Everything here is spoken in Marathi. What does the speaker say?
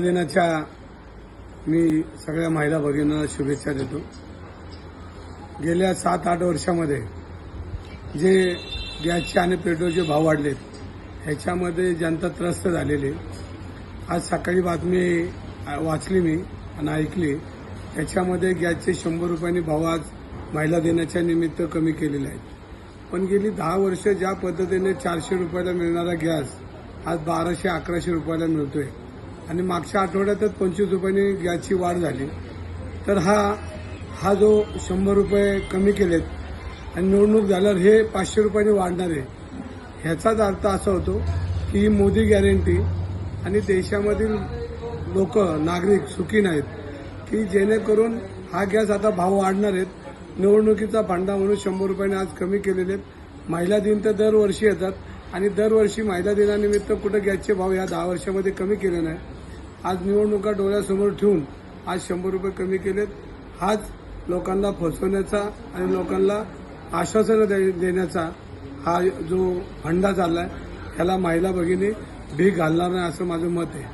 दिनाच्या मी सगळ्या महिला भगिनींना शुभेच्छा देतो. गेल्या सात आठ वर्षामध्ये जे गॅसचे आणि पेट्रोलचे भाव वाढलेत ह्याच्यामध्ये जनता त्रस्त झालेली आज सकाळी बातमी वाचली मी आणि ऐकली. त्याच्यामध्ये गॅसचे शंभर रुपयांनी भाव आज महिला दिनाच्या निमित्त कमी केलेले आहेत. पण गेली दहा वर्ष ज्या पद्धतीने चारशे रुपयाला मिळणारा गॅस आज बाराशे अकराशे रुपयाला मिळतोय. आणि मागच्या आठवड्यातच पंचवीस रुपयांनी गॅसची वाढ झाली. तर हा हा जो शंभर रुपये कमी केलेत आणि निवडणूक झाल्यावर हे पाचशे रुपयांनी वाढणार आहे. ह्याचाच अर्थ असा होतो की ही मोदी गॅरंटी आणि देशामधील लोक नागरिक सुखी नाहीत की जेणेकरून हा गॅस आता भाव वाढणार आहेत. निवडणुकीचा फांडा म्हणून शंभर रुपयाने आज कमी केलेले आहेत. महिला दिन तर दरवर्षी येतात आणि दरवर्षी महिला दिनानिमित्त कुठं गॅसचे भाव या दहा वर्षामध्ये कमी केले नाही. आज निवडणुका डोळ्यासमोर ठेवून आज शंभर रुपये कमी केलेत. हाच लोकांना फसवण्याचा आणि लोकांना आश्वासनं दे- देण्याचा हा जो फंडा चाललाय ह्याला महिला भगिनी भीक घालणार नाही असं माझं मत आहे.